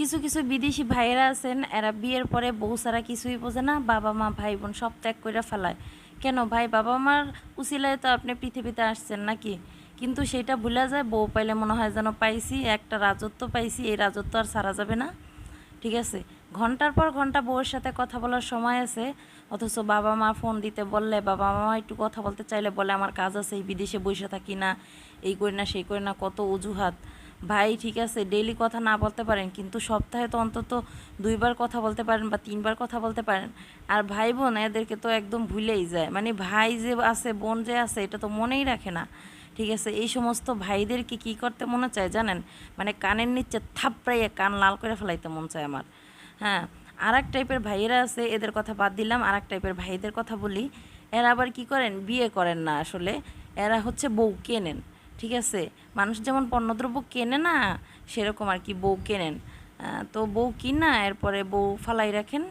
কিছু কিছু বিদেশি ভাইয়েরা আছেন, এরা বিয়ের পরে বউ ছাড়া কিছুই বোঝে না, বাবা মা, ভাই বোন সব ত্যাগ করে ফেলায়। কেন ভাই, বাবা মার উচিলায় তো আপনি পৃথিবীতে আসছেন নাকি? কিন্তু সেটা ভুলে যায়, বউ পাইলে মনে হয় যেন পাইছি, একটা রাজত্ব পাইছি, এই রাজত্ব আর সারা যাবে না। ঠিক আছে? ঘণ্টার পর ঘণ্টা বউয়ের সাথে কথা বলার সময় আছে, অথচ বাবা মা ফোন দিতে বললে, বাবা মা একটু কথা বলতে চাইলে বলে, আমার কাজ আছে, এই বিদেশে বসে থাকি না, এই করি না, সেই করি না, কত অজুহাত। ভাই, ঠিক আছে ডেইলি কথা না বলতে পারেন, কিন্তু সপ্তাহে তো অন্তত দুইবার কথা বলতে পারেন বা তিনবার কথা বলতে পারেন। আর ভাই বোন, এদেরকে তো একদম ভুলেই যায়। মানে ভাই যে আছে, বোন যে আছে, এটা তো মনেই রাখে না। ঠিক আছে, এই সমস্ত ভাইদেরকে কি করতে মনে চায় জানেন? মানে কানের নিচে থাপড়াইয়ে কান লাল করে ফেলাইতে মন চায় আমার। হ্যাঁ আর এক টাইপের ভাইয়েরা আছে, এদের কথা বাদ দিলাম আর এক টাইপের ভাইদের কথা বলি। এরা আবার কি করেন? বিয়ে করেন না আসলে। এরা হচ্ছে বউ কেনেন ঠিক আছে? মানুষ যেমন পণ্যদ্রব্য কেনে না, সেরকম আর কি বউ কেনেন। তো বউ কিনা এরপরে বউ ফালাই রাখেন,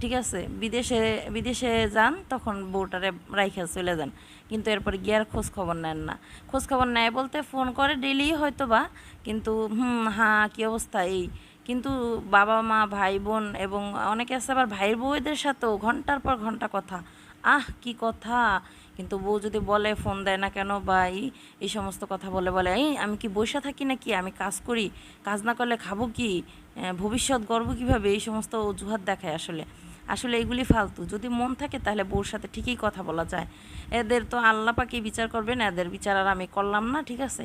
ঠিক আছে? বিদেশে বিদেশে যান, তখন বউটারে রাইখে চলে যান। কিন্তু এরপরে গিয়ে আর খোঁজ খবর নেন না। খোঁজ খবর নেয় বলতে ফোন করে ডেলি হয়তো বা কিন্তু হুম হ্যাঁ কী অবস্থা এই? কিন্তু বাবা মা ভাই বোন এবং অনেকে আছে আবার ভাইয়ের বউদের সাথেও ঘণ্টার পর ঘণ্টা কথা। আহ, কি কথা? কিন্তু বউ যদি বলে, ফোন দেয় না কেন বা এই সমস্ত কথা বলে বলে, এই, আমি কি বসে থাকি নাকি? আমি কাজ করি। কাজ না করলে খাব কি? ভবিষ্যৎ গর্ব কীভাবে? এই সমস্ত অজুহাত দেখায় আসলে। আসলে এগুলি ফালতু। যদি মন থাকে তাহলে বউর সাথে ঠিকই কথা বলা যায়। এদের তো আল্লাহ পাকে বিচার করবেন, এদের বিচার আর আমি করলাম না, ঠিক আছে?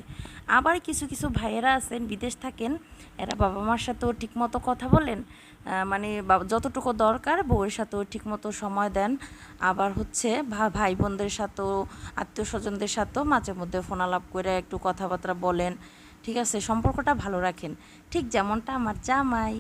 আবার কিছু কিছু ভাইয়েরা আছেন, বিদেশ থাকেন, এরা বাবা মার সাথেও ঠিকমতো কথা বলেন মানে যতটুকু দরকার বউয়ের সাথেও ঠিকমতো সময় দেন। আবার হচ্ছে ভাই বোনদের সাথেও আত্মীয় স্বজনদের সাথেও মাঝে মধ্যে ফোন আলাপ করে একটু কথাবার্তা বলেন, ঠিক আছে? সম্পর্কটা ভালো রাখেন। ঠিক যেমনটা আমার জামাই।